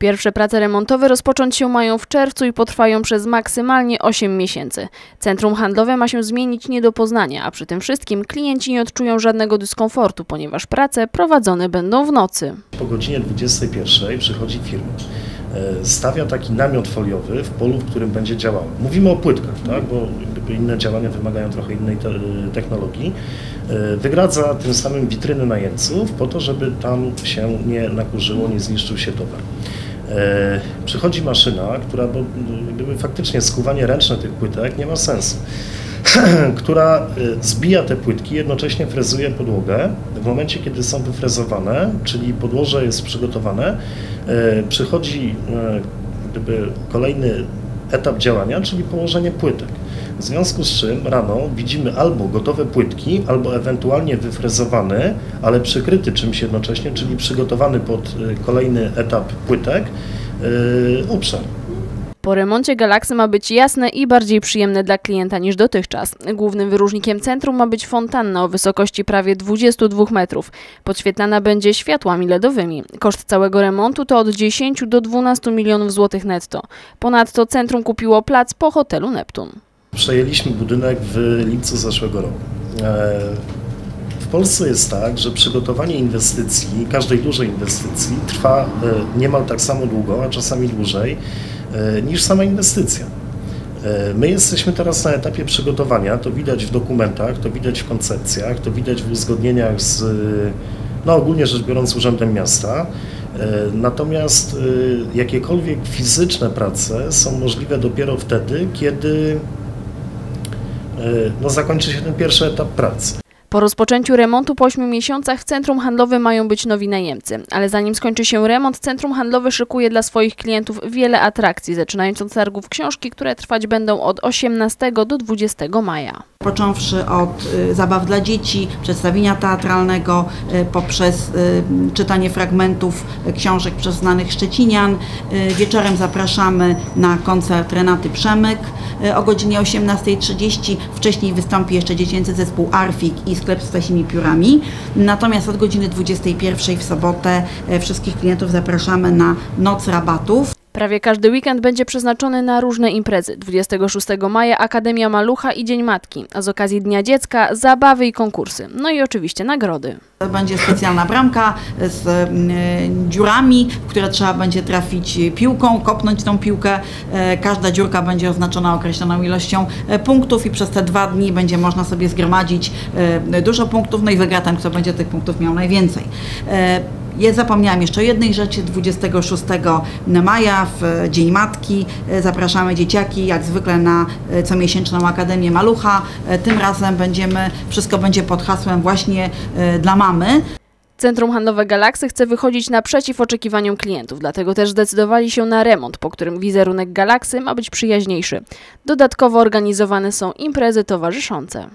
Pierwsze prace remontowe rozpocząć się mają w czerwcu i potrwają przez maksymalnie 8 miesięcy. Centrum handlowe ma się zmienić nie do poznania, a przy tym wszystkim klienci nie odczują żadnego dyskomfortu, ponieważ prace prowadzone będą w nocy. Po godzinie 21 przychodzi firma. e, Stawia taki namiot foliowy w polu, w którym będzie działała. Mówimy o płytkach, tak? bo inne działania wymagają trochę innej te technologii. E, Wygradza tym samym witryny najemców po to, żeby tam się nie nakurzyło, nie zniszczył się towar. E, Przychodzi maszyna, która, bo gdyby faktycznie skuwanie ręczne tych płytek nie ma sensu. która y, zbija te płytki, jednocześnie frezuje podłogę. W momencie, kiedy są wyfrezowane, czyli podłoże jest przygotowane, y, przychodzi gdyby kolejny etap działania, czyli położenie płytek. W związku z czym rano widzimy albo gotowe płytki, albo ewentualnie wyfrezowany, ale przykryty czymś jednocześnie, czyli przygotowany pod y, kolejny etap płytek y, obszar. Po remoncie Galaksy ma być jasne i bardziej przyjemne dla klienta niż dotychczas. Głównym wyróżnikiem centrum ma być fontanna o wysokości prawie 22 metrów. Podświetlana będzie światłami LEDowymi. Koszt całego remontu to od 10 do 12 milionów złotych netto. Ponadto centrum kupiło plac po hotelu Neptun. Przejęliśmy budynek w lipcu zeszłego roku. E, W Polsce jest tak, że przygotowanie inwestycji, każdej dużej inwestycji trwa e, niemal tak samo długo, a czasami dłużej e, niż sama inwestycja. My jesteśmy teraz na etapie przygotowania, to widać w dokumentach, to widać w koncepcjach, to widać w uzgodnieniach z, no ogólnie rzecz biorąc, Urzędem Miasta. Natomiast jakiekolwiek fizyczne prace są możliwe dopiero wtedy, kiedy no, zakończy się ten pierwszy etap pracy. Po rozpoczęciu remontu po 8 miesiącach w centrum handlowym mają być nowi najemcy. Ale zanim skończy się remont, centrum handlowe szykuje dla swoich klientów wiele atrakcji, zaczynając od targów książki, które trwać będą od 18 do 20 maja. Począwszy od y, zabaw dla dzieci, przedstawienia teatralnego, y, poprzez y, czytanie fragmentów książek przez znanych Szczecinian. Wieczorem zapraszamy na koncert Renaty Przemyk o godzinie 18.30. Wcześniej wystąpi jeszcze dziecięcy zespół Arfik i sklep z ptasimi piórami. Natomiast od godziny 21.00 w sobotę wszystkich klientów zapraszamy na Noc Rabatów. Prawie każdy weekend będzie przeznaczony na różne imprezy. 26 maja Akademia Malucha i Dzień Matki, a z okazji Dnia Dziecka zabawy i konkursy. No i oczywiście nagrody. Będzie specjalna bramka z y, dziurami, w które trzeba będzie trafić piłką, kopnąć tą piłkę. E, Każda dziurka będzie oznaczona określoną ilością e, punktów i przez te dwa dni będzie można sobie zgromadzić e, dużo punktów, no i wygra ten, kto będzie tych punktów miał najwięcej. E, ja zapomniałam jeszcze jednej rzeczy. 26 maja w Dzień Matki e, zapraszamy dzieciaki jak zwykle na e, comiesięczną Akademię Malucha. E, Tym razem będziemy, wszystko będzie pod hasłem właśnie e, dla mamy. Centrum Handlowe Galaksy chce wychodzić naprzeciw oczekiwaniom klientów, dlatego też zdecydowali się na remont, po którym wizerunek Galaksy ma być przyjaźniejszy. Dodatkowo organizowane są imprezy towarzyszące.